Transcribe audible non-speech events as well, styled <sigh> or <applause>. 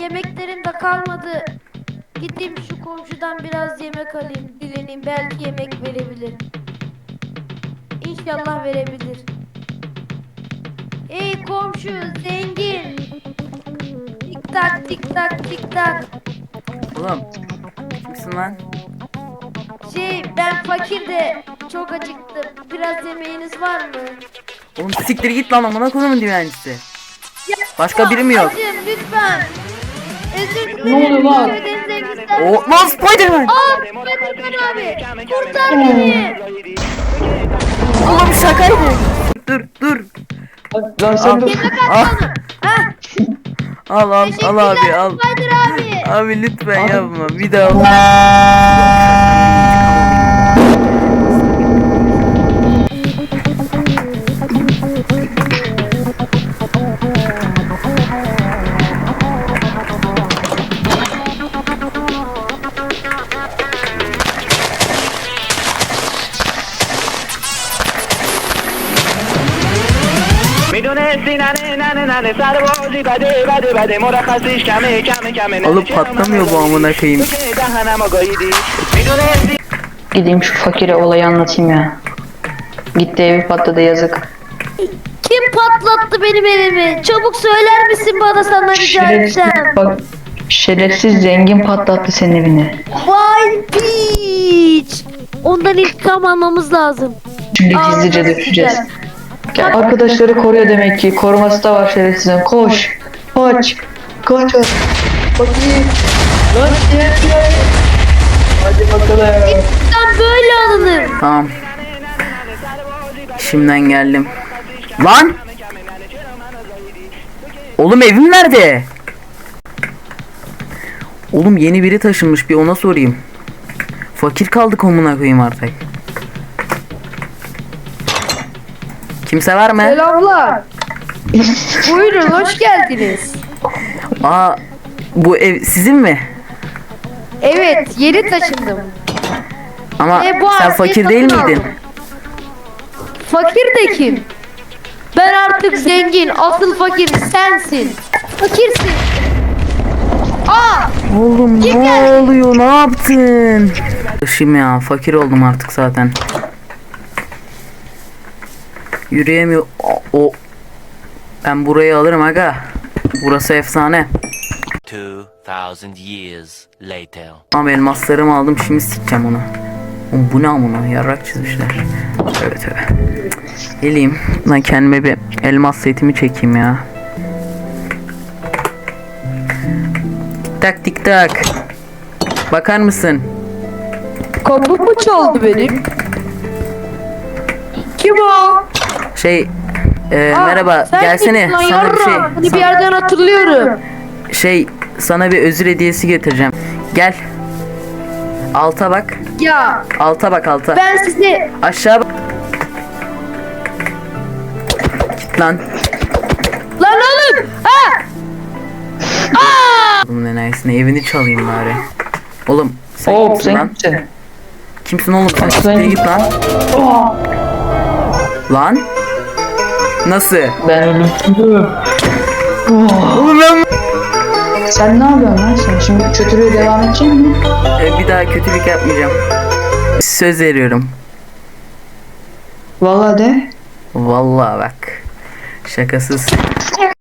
yemeklerim de kalmadı. Gideyim şu komşudan biraz yemek alayım. Dileneyim belki yemek verebilir. İnşallah verebilir. Ey komşu zengin. Tik tak tik tak tik tak. Oğlum. Kimsin lan? Şey ben fakir de çok acıktım. Biraz yemeğiniz var mı? Oğlum siktir git lan amına kodumun dilencisi. Başka biri mi yok? Hacım lütfen. Özür dilerim. Ne oluyor lan? O lan Spiderman. Aa Spiderman abi. Kurtar beni. Oğlum şakaydı. Dur dur. Lan sen dur. Al. Al al abi al. Spider abi. Abi lütfen yapma. Bir daha. <laughs> Oğlum patlamıyor bu amına koyayım. Gideyim şu fakire olayı anlatayım ya. Gitti evi patladı yazık. Kim patlattı benim evimi? Çabuk söyler misin bana sana rica Şerefsiz, etsem? bak, şerefsiz zengin patlattı senin evini. Vay piç! Ondan intikam almamız lazım. Şimdi gizlice düşeceğiz. güzel. Arkadaşları koruyor demek ki. Koruması da var şerefsizin. Koş. Koş. Koş. Bakayım. Lan gel. Hadi bakalım. İntikam böyle alınır. Tamam. Şimdiden geldim. Lan! Oğlum evim nerede? Oğlum yeni biri taşınmış bir ona sorayım. Fakir kaldık omuna koyayım artık. Kimse var mı? Selamlar. Buyurun hoş geldiniz. Aa bu ev sizin mi? Evet yeni taşındım. Ama E, bu sen fakir değil satın miydin? aldım. Fakir de kim? Ben artık zengin. Asıl fakir sensin. Fakirsin. Aa! Oğlum ne oluyor ne yaptın? Şimdi ya fakir oldum artık zaten. Yürüyemiyor. O, o. Ben burayı alırım aga. Burası efsane. 2000 years later. Ama elmaslarımı aldım şimdi sikeceğim onu. Oğlum bu ne amına yarrak çizmişler. Evet evet. Geleyim. Ben kendime bir elmas setimi çekeyim ya. Tak tik tak. Bakar mısın? Kapı mı çaldı benim? Kim o? Şey e, Aa, merhaba sen gelsene misin lan sana bir şey yarram? Seni bir sana- yerden hatırlıyorum. şey sana bir özür hediyesi getireceğim. Gel. Alta bak. Ya Alta bak alta. ben size Aşağı bak. Git lan. lan oğlum. Ha! Bunun enayisine evini çalayım bari. Oğlum sen Hop kimsin lan? sen. Kimsin oğlum sen? Aslan- Siktir git lan. Lan? Nasıl? Ben ölümsüzüm. Oğlum ben... Sen ne yapıyorsun lan sen? Şimdi kötülüğe devam edecek misin? Ee, bir daha kötülük yapmayacağım. Söz veriyorum. Vallahi de. Vallahi bak. Şakasız.